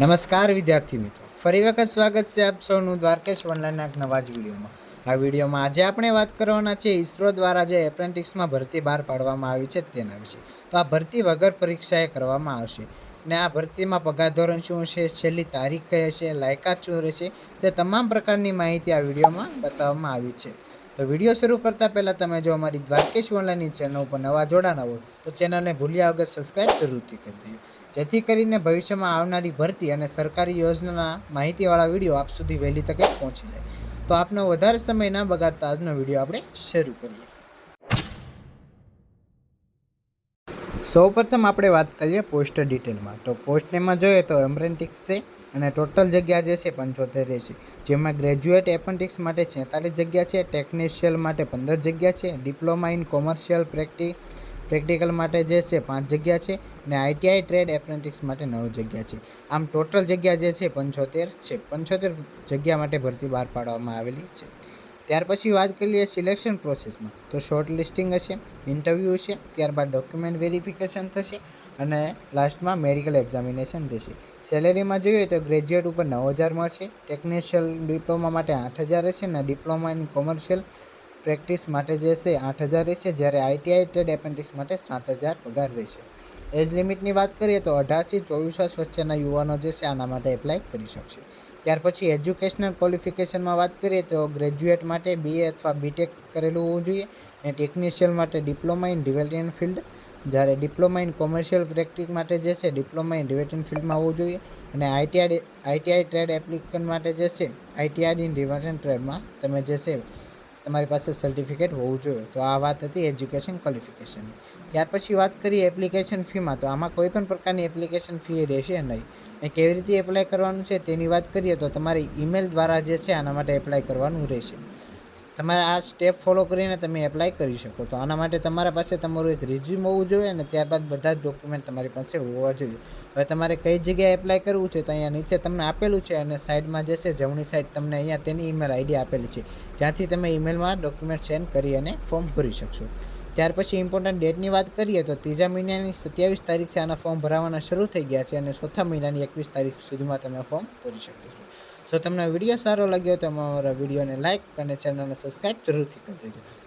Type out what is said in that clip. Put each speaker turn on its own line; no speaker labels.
નમસ્કાર વિદ્યાર્થી મિત્રો. ફરી વખત સ્વાગત છે આપ સૌનું દ્વારકેશ ઓનલાઈનના એક નવા જ વિડીયોમાં. આ વિડીયોમાં આજે આપણે વાત કરવાના છે ઇસરો દ્વારા જે એપ્રેન્ટિક્સમાં ભરતી બહાર પાડવામાં આવી છે તેના વિશે. તો આ ભરતી વગર પરીક્ષાએ કરવામાં આવશે. ને આ ભરતીમાં પગાર ધોરણ શું હશે, છેલ્લી તારીખ કઈ હશે, લાયકાત શું રહેશે તે તમામ પ્રકારની માહિતી આ વિડીયોમાં બતાવવામાં આવી છે. તો વીડિયો શરૂ કરતાં પહેલાં તમે જો અમારી દ્વારકેશ ઓનલાઈનની ચેનલ ઉપર નવા જોડાના હોય, તો ચેનલને ભૂલ્યા વગર સબસ્ક્રાઈબ જરૂરથી કરી દઈએ જેથી કરીને ભવિષ્યમાં આવનારી ભરતી અને સરકારી યોજનાના માહિતીવાળા વીડિયો આપ સુધી વહેલી તકે પહોંચી જાય. તો આપનો વધારે સમય ના બગાડતા આજનો વીડિયો આપણે શરૂ કરીએ. સૌપ્રથમ આપણે વાત કરીએ પોસ્ટ ડિટેલમાં. તો પોસ્ટમાં જોઈએ તો એમ્બ્રેન્ટિક્સ છે અને ટોટલ જગ્યા જે છે પંચોતેર રહેશે જેમાં ગ્રેજ્યુએટ એપન્ટિક્સ માટે છેતાલીસ જગ્યા છે, ટેકનિશિયલ માટે પંદર જગ્યા છે, ડિપ્લોમા ઇન કોમર્શિયલ પ્રેક્ટિ, પ્રેક્ટિકલ માટે જે છે પાંચ જગ્યા છે અને આઈટીઆઈ ટ્રેડ એપ્રેન્ટિક્સ માટે નવ જગ્યા છે. આમ ટોટલ જગ્યા જે છે પંચોતેર છે. પંચોતેર જગ્યા માટે ભરતી બહાર પાડવામાં આવેલી છે. ત્યાર પછી વાત કરીએ સિલેક્શન પ્રોસેસમાં તો શોર્ટ લિસ્ટિંગ હશે ઇન્ટરવ્યૂ છે ત્યારબાદ ડોક્યુમેન્ટ વેરિફિકેશન થશે અને લાસ્ટમાં મેડિકલ એક્ઝામિનેશન થશે સેલેરીમાં જોઈએ તો ગ્રેજ્યુએટ ઉપર નવ હજાર મળશે ટેકનિશિયલ ડિપ્લોમા માટે આઠ હજાર રહેશે અને ડિપ્લોમા ઇન કોમર્શિયલ પ્રેક્ટિસ માટે જે છે આઠ હજાર રહેશે, જ્યારે આઈટીઆઈ ટ્રેડ એપેન્ટિક્સ માટે સાત હજાર પગાર રહેશે. એજ લિમિટની વાત કરીએ તો અઢારથી ચોવીસ વર્ષ વચ્ચેના યુવાનો જે છે આના માટે એપ્લાય કરી શકશે. ત્યાર પછી એજ્યુકેશનલ ક્વોલિફિકેશનમાં વાત કરીએ તો ગ્રેજ્યુએટ માટે બીએ અથવા બીટેક કરેલું હોવું જોઈએ અને ટેકનિશિયલ માટે ડિપ્લોમા ઇન ડિવેલિયન ફિલ્ડ જ્યારે ડિપ્લોમા ઇન કોમર્શિયલ પ્રેક્ટિસ માટે જે છે ડિપ્લોમા ઇન ડિવેલપમેન્ટ ફિલ્ડમાં હોવું જોઈએ અને આઈટીઆઈ આઈટીઆઈ ટ્રેડ એપ્લિકન્ટ માટે જે છે આઈટીઆઈ ઇન ડિવેલપમેન્ટ ટ્રેડમાં તમે જે છે તમારી પાસે સર્ટિફિકેટ હોવું જોઈએ. તો આ વાત હતી એજ્યુકેશન ક્વોલિફિકેશનની ત્યાર પછી વાત કરીએ એપ્લિકેશન ફીમાં તો આમાં કોઈ પણ પ્રકારની એપ્લિકેશન ફી રહેશે નહીં. કેવી રીતે એપ્લાય કરવાનું છે તેની વાત કરીએ તો તમારી ઈમેલ દ્વારા જે છે આના માટે એપ્લાય કરવાનું રહેશે. તમારે આ સ્ટેપ ફોલો કરીને તમે એપ્લાય કરી શકો. તો આના માટે તમારા પાસે તમારું એક રિઝ્યુમ હોવું જોઈએ અને ત્યારબાદ બધા જ ડોક્યુમેન્ટ તમારી પાસે હોવા જોઈએ. હવે તમારે કઈ જગ્યાએ એપ્લાય કરવું છે તો અહીંયા નીચે તમને આપેલું છે અને સાઈડમાં જે છે જમણી સાઈડ તમને અહીંયા તેની ઈમેલ આઈડી આપેલી છે. જ્યાંથી તમે ઈમેલમાં ડોક્યુમેન્ટ સેન્ડ કરી અને ફોર્મ ભરી શકશો. ત્યાર પછી ઇમ્પોર્ટન્ટ ડેટની વાત કરીએ તો ત્રીજા મહિનાની સત્યાવીસ તારીખથી આના ફોર્મ ભરાવાના શરૂ થઈ ગયા છે અને ચોથા મહિનાની એકવીસ તારીખ સુધીમાં તમે ફોર્મ ભરી શકો છો. જો તમને વીડિયો સારો લાગ્યો તો અમારા વિડીયોને લાઇક અને ચેનલને સબસ્ક્રાઈબ જરૂરથી કરી દેજો.